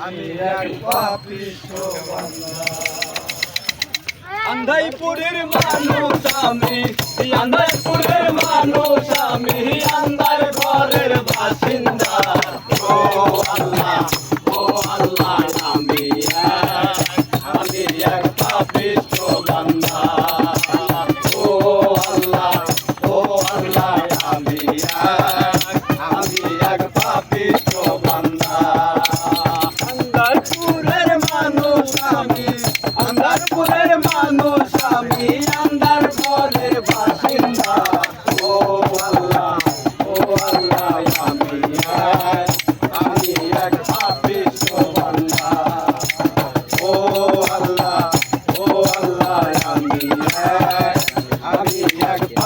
আমি এক পাপিষ্ট আন্ধাইপুরের মানুষ আমি আন্ধাইপুরের মানুষ আমি আন্ধাই ಹಾಕಿ